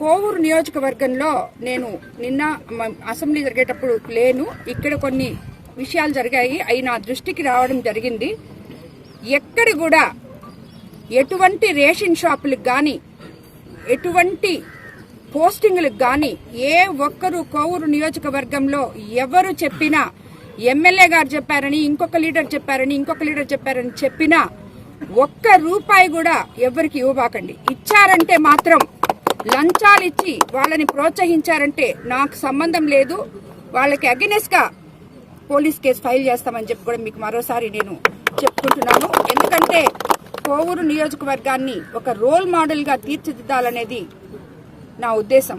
కోవూరు నియోజకవర్గంలో నేను నిన్న అసెంబ్లీ జరిగేటప్పుడు లేను. ఇక్కడ కొన్ని విషయాలు జరిగాయి. అవి నా దృష్టికి రావడం జరిగింది. ఎక్కడ కూడా ఎటువంటి రేషన్ షాపులకు కానీ ఎటువంటి పోస్టింగ్లకు కానీ ఏ ఒక్కరు కోవూరు నియోజకవర్గంలో ఎవరు చెప్పినా ఎమ్మెల్యే గారు చెప్పారని ఇంకొక లీడర్ చెప్పారని ఇంకొక లీడర్ చెప్పారని చెప్పినా ఒక్క రూపాయి కూడా ఎవరికి ఇవ్వబాకండి. ఇచ్చారంటే మాత్రం లంచాలు ఇచ్చి వాళ్ళని ప్రోత్సహించారంటే నాకు సంబంధం లేదు. వాళ్ళకి అగెనెస్ట్గా పోలీస్ కేసు ఫైల్ చేస్తామని చెప్పి కూడా మీకు మరోసారి నేను చెప్పుకుంటున్నాను. ఎందుకంటే కోవూరు నియోజకవర్గాన్ని ఒక రోల్ మోడల్గా తీర్చిదిద్దాలనేది నా ఉద్దేశం.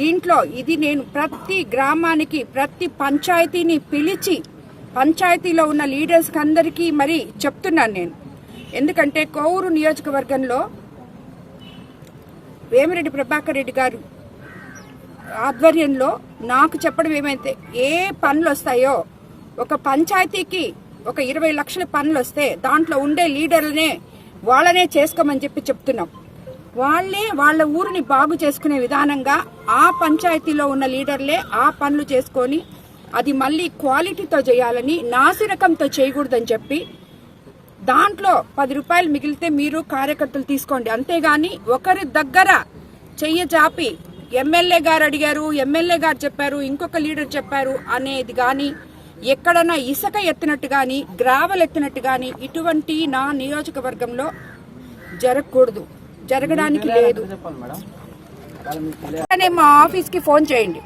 దీంట్లో ఇది నేను ప్రతి గ్రామానికి ప్రతి పంచాయతీని పిలిచి పంచాయతీలో ఉన్న లీడర్స్ అందరికీ మరి చెప్తున్నాను నేను. ఎందుకంటే కోవూరు నియోజకవర్గంలో వేమిరెడ్డి ప్రభాకర్ రెడ్డి గారు ఆధ్వర్యంలో నాకు చెప్పడం ఏమైతే ఏ పనులు వస్తాయో ఒక పంచాయతీకి ఒక ఇరవై లక్షల పనులు వస్తే దాంట్లో ఉండే లీడర్లనే వాళ్ళనే చేసుకోమని చెప్పి చెప్తున్నాం. వాళ్ళే వాళ్ళ ఊరిని బాగు చేసుకునే విధానంగా ఆ పంచాయతీలో ఉన్న లీడర్లే ఆ పనులు చేసుకొని అది మళ్ళీ క్వాలిటీతో చేయాలని నాసిరకంతో చేయకూడదని చెప్పి దాంట్లో పది రూపాయలు మిగిలితే మీరు కార్యకర్తలు తీసుకోండి. అంతేగాని ఒకరి దగ్గర చెయ్య చాపి ఎమ్మెల్యే గారు అడిగారు ఎమ్మెల్యే గారు చెప్పారు ఇంకొక లీడర్ చెప్పారు అనేది గాని ఎక్కడన్నా ఇసుక ఎత్తినట్టు గాని గ్రావెల్ ఎత్తినట్టు గాని ఇటువంటి నా నియోజకవర్గంలో జరగకూడదు. జరగడానికి లేదు. మా ఆఫీస్కి ఫోన్ చేయండి.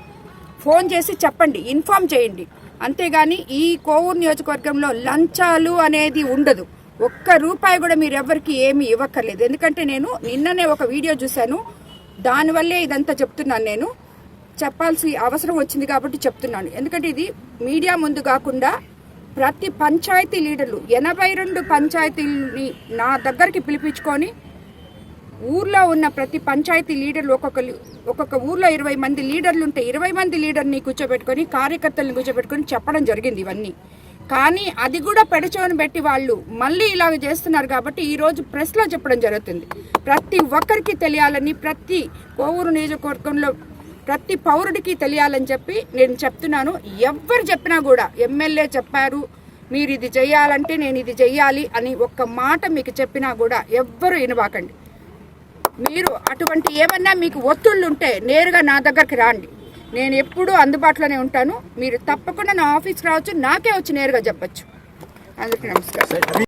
ఫోన్ చేసి చెప్పండి ఇన్ఫార్మ్ చేయండి. అంతేగాని ఈ కోవూరు నియోజకవర్గంలో లంచాలు అనేది ఉండదు. ఒక్క రూపాయి కూడా మీరు ఎవరికి ఏమీ ఇవ్వక్కర్లేదు. ఎందుకంటే నేను నిన్ననే ఒక వీడియో చూశాను. దానివల్లే ఇదంతా చెప్తున్నాను నేను. చెప్పాల్సి అవసరం వచ్చింది కాబట్టి చెప్తున్నాను. ఎందుకంటే ఇది మీడియా ముందు కాకుండా ప్రతి పంచాయతీ లీడర్లు ఎనభై రెండు పంచాయతీలని నా దగ్గరికి పిలిపించుకొని ఊర్లో ఉన్న ప్రతి పంచాయతీ లీడర్లు ఒక్కొక్క లీ- ఒక్కొక్క ఊర్లో ఇరవై మంది లీడర్లు ఉంటే ఇరవై మంది లీడర్ని కూర్చోబెట్టుకొని కార్యకర్తలను కూర్చోబెట్టుకొని చెప్పడం జరిగింది ఇవన్నీ. కానీ అది కూడా పెడచోని పెట్టి వాళ్ళు మళ్ళీ ఇలాగ చేస్తున్నారు కాబట్టి ఈరోజు ప్రెస్లో చెప్పడం జరుగుతుంది. ప్రతి ఒక్కరికి తెలియాలని ప్రతి కోవూరు నియోజకవర్గంలో ప్రతి పౌరుడికి తెలియాలని చెప్పి నేను చెప్తున్నాను. ఎవ్వరు చెప్పినా కూడా ఎమ్మెల్యే చెప్పారు మీరు ఇది చెయ్యాలంటే నేను ఇది చెయ్యాలి అని ఒక్క మాట మీకు చెప్పినా కూడా ఎవ్వరు వినవాకండి మీరు అటువంటి ఏమన్నా మీకు ఒత్తిళ్ళు ఉంటే నేరుగా నా దగ్గరికి రాండి. నేను ఎప్పుడూ అందుబాటులోనే ఉంటాను. మీరు తప్పకుండా నా ఆఫీస్కి రావచ్చు నాకే వచ్చి నేరుగా చెప్పచ్చు. అందుకే నమస్కారం.